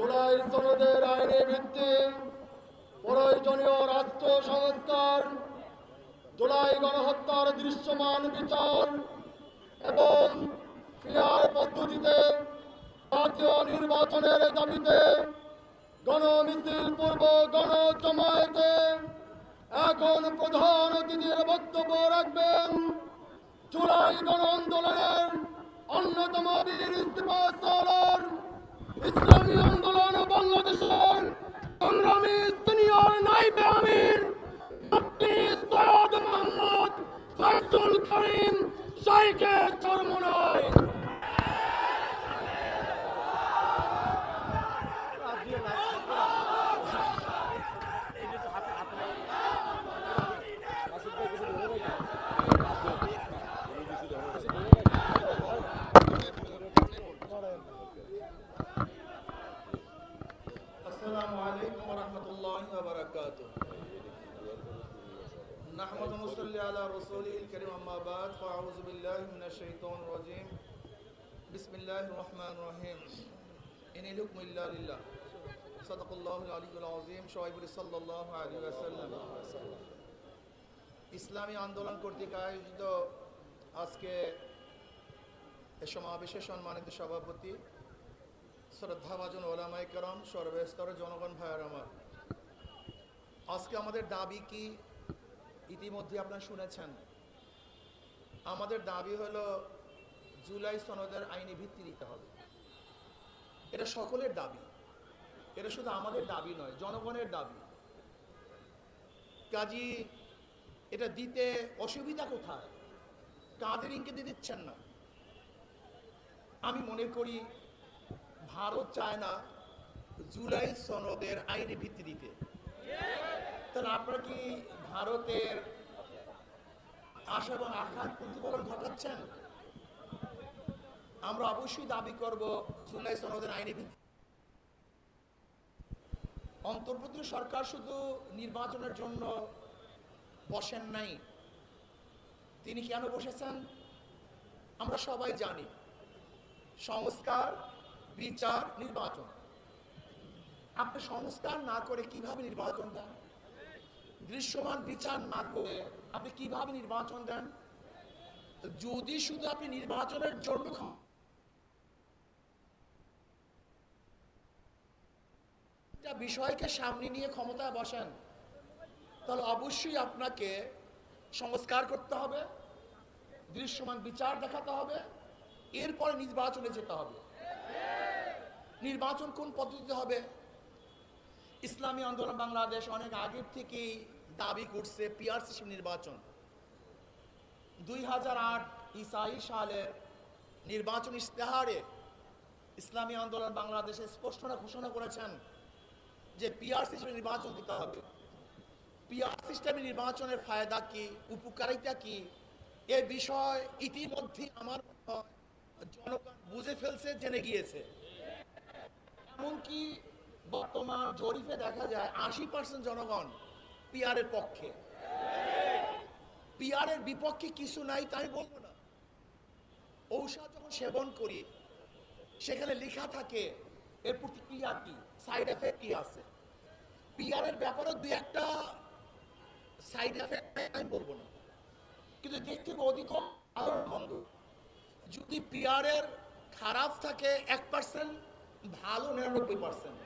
জুলাই সনদের আইনি ভিত্তি প্রয়োজনীয় রাষ্ট্র সংস্কার জুলাই গণহত্যার দৃশ্যমান বিচার এবং ক্রিয়ার পদ্ধতিতে জাতীয় নির্বাচনের দাবিতে গণমিছিল পূর্ব গণ জমায়েতে এখন প্রধান অতিথির বক্তব্য রাখবেন। জুলাই গণ আন্দোলনের অন্যতম বীর ইস্তিফা সালার ইসলামী আন্দোলন বাংলাদেশের সংগ্রামী সিনিয়র নাইবে আমির মুফতি সৈয়দ মোহাম্মদ ফয়জুল করিম শাইখে চরমনায় السلام عليكم ورحمة الله وبركاته نحمد ونصلي على رسوله الكريم أما بعد فأعوذ بالله من الشيطان الرجيم بسم الله الرحمن الرحيم إن الحكم إلا لله صدق الله العلي العظيم شعيب صلى الله عليه وسلم ইসলামী আন্দোলন কর্তৃক আয়োজিত আজকে এ সমাবেশে সম্মানিত সভাপতি শ্রদ্ধাভাজন ওলামাই করম জনগণ ভাইয়ার আমার। আজকে আমাদের দাবি কি? ইতিমধ্যে আপনারা শুনেছেন। আমাদের দাবি হলো, জুলাই সনদের আইনি ভিত্তি দিতে হবে। এটা সকলের দাবি। এটা শুধু আমাদের দাবি নয়, জনগণের দাবি। কাজী, এটা দিতে অসুবিধা কোথায়? কাদের ইঙ্গিতে দিচ্ছেন না? আমি মনে করি ভারত চায় না জুলাই সনদের আইনি ভিত্তি দিতে। তাহলে আপনারা কি ভারতের আশা এবং আঘাত প্রতিফলন ঘটাচ্ছেন? আমরা অবশ্যই দাবি করব জুলাই সনদের আইনি ভিত্তি। অন্তর্বর্তী সরকার শুধু নির্বাচনের জন্য বসেন নাই। তিনি কেন বসেছেন? আমরা সবাই জানি। সংস্কার বিচার, নির্বাচন। আপনি সংস্কার না করে কীভাবে নির্বাচন দেন? দৃশ্যমান বিচার না করে আপনি কীভাবে নির্বাচন দেন? যদি শুধু আপনি নির্বাচনের জন্য বিষয়কে সামনে নিয়ে ক্ষমতায় বসেন, তাহলে অবশ্যই আপনাকে সংস্কার করতে হবে, দৃশ্যমান বিচার দেখাতে হবে, এরপরে নির্বাচনে যেতে হবে। নির্বাচন কোন পদ্ধতিতে হবে? ইসলামী আন্দোলন বাংলাদেশ অনেক আগের থেকেই দাবি করছে পিআর সিস্টেম নির্বাচন। দুই হাজার আট ইসাই সালের নির্বাচন ইশতেহারে ইসলামী আন্দোলন বাংলাদেশে স্পষ্ট ঘোষণা করেছেন যে পিআর সিস্টেমে নির্বাচন দিতে হবে। পিআর সিস্টেমে নির্বাচনের ফায়দা কি, উপকারিতা কি, এ বিষয় ইতিমধ্যে আমার জনগণ বুঝে ফেলছে, জেনে গিয়েছে। এমনকি বর্তমান জরিপে দেখা যায় আশি পার্সেন্ট জনগণ পিআরের পক্ষে। পিআরের বিপক্ষে কিছু নাই, তাই বলব না। ঔষধ যখন সেবন করি, সেখানে লেখা থাকে, এর প্রতিক্রিয়া কি সাইড এফেক্ট কি আছে? পিয়ারের ব্যাপারে দুই একটা সাইড এফেক্ট আমি বলব না। কিন্তু দিক থেকে অধিক যদি পিয়ারের খারাপ থাকে এক পার্সেন্ট ভালো নিরানব্বই পার্সেন্ট